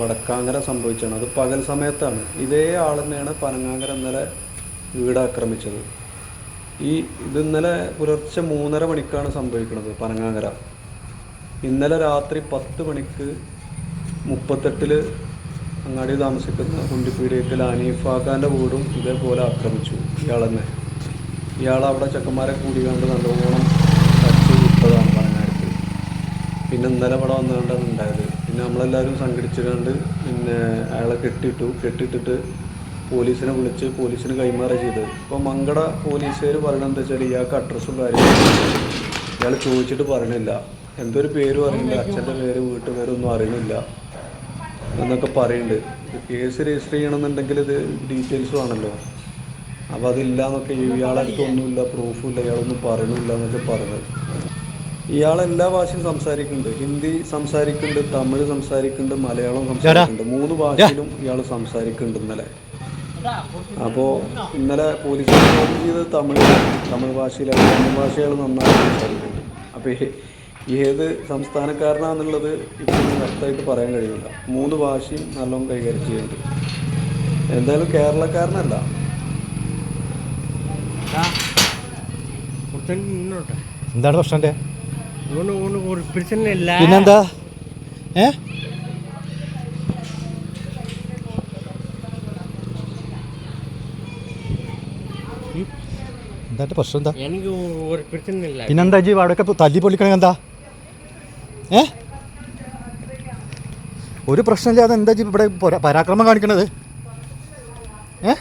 വടക്കാങ്കര സംഭവിച്ചാണ്. അത് പകൽ സമയത്താണ്. ഇതേ ആൾ തന്നെയാണ് പനങ്ങാങ്കര ഇന്നലെ വീട് ആക്രമിച്ചത് ഈ ഇത് ഇന്നലെ പുലർച്ചെ മൂന്നര മണിക്കാണ് സംഭവിക്കുന്നത് പനങ്ങാങ്കര. ഇന്നലെ രാത്രി പത്ത് മണിക്ക് മുപ്പത്തെട്ടിൽ അങ്ങാടി താമസിക്കുന്ന കുണ്ടിപ്പീടിയത്തിൽ അനീഫാഖാന്റെ വീടും ഇതേപോലെ ആക്രമിച്ചു ഇയാൾ തന്നെ ഇയാൾ അവിടെ ചെക്കന്മാരെ കൂടി കണ്ട് നല്ലോണം തച്ച് വിട്ടതാണ് പനങ്ങാരത്ത് പിന്നെ ഇന്നലെ ഇവിടെ വന്നുകൊണ്ടാണ് ഉണ്ടായത് പിന്നെ നമ്മളെല്ലാവരും സംഘടിച്ചുകൊണ്ട് പിന്നെ അയാളെ കെട്ടിയിട്ടു കെട്ടിയിട്ടിട്ട് പോലീസിനെ വിളിച്ച് പോലീസിന് കൈമാറുക ചെയ്തത്. ഇപ്പോൾ മങ്കട പോലീസുകാർ പറയണത് എന്താ വെച്ചാൽ ഇയാൾക്ക് അഡ്രസ്സും കാര്യങ്ങളും ഇയാൾ ചോദിച്ചിട്ട് പറയണില്ല. എന്തൊരു പേരും അറിയില്ല അച്ഛന്റെ പേര് വീട്ടുപേരൊന്നും അറിയുന്നില്ല എന്നൊക്കെ പറയുന്നുണ്ട് കേസ് രജിസ്റ്റർ ചെയ്യണമെന്നുണ്ടെങ്കിൽ ഇത് ഡീറ്റെയിൽസും ആണല്ലോ അപ്പോൾ അതില്ല എന്നൊക്കെ ഇയാളെ അടുത്തൊന്നുമില്ല പ്രൂഫും ഇല്ല ഇയാളൊന്നും പറയണില്ല എന്നൊക്കെ പറഞ്ഞത് ഇയാൾ എല്ലാ ഭാഷയും സംസാരിക്കുന്നുണ്ട്. ഹിന്ദി സംസാരിക്കുന്നുണ്ട് തമിഴ് സംസാരിക്കുന്നുണ്ട് മലയാളം സംസാരിക്കുന്നുണ്ട്. മൂന്ന് ഭാഷയിലും ഇയാൾ സംസാരിക്കുന്നുണ്ട് ഇന്നലെ. അപ്പോൾ ഇന്നലെ പോലീസ് ചോദ്യം ചെയ്തത് തമിഴ് തമിഴ് ഭാഷയിലാണ് തമിഴ് ഭാഷകൾ നന്നായി സംസാരിക്കുന്നുണ്ട്. അപ്പോൾ ഏത് സംസ്ഥാനക്കാരനാണെന്നുള്ളത് ഇപ്പം വ്യക്തമായിട്ട് പറയാൻ കഴിയില്ല. മൂന്ന് ഭാഷയും നല്ലോണം കൈകാര്യം ചെയ്യുന്നുണ്ട്. എന്തായാലും കേരളക്കാരനല്ല. എന്താണ് പ്രശ്നം ഒരു പ്രശ്നം ഇല്ല പിന്നെന്താ? ഏ? എന്താ പ്രശ്നം എന്താ? എനിക്ക് ഒരു പ്രശ്നമില്ല. പിന്നെന്താ ജി അവിടെയൊക്കെ തല്ലി പൊളിക്കണേ എന്താ? ഏ? ഒരു പ്രശ്നമില്ലാതെ എന്താ ജി ഇവിടെ പരാക്രമം കാണിക്കണത്? ഏ?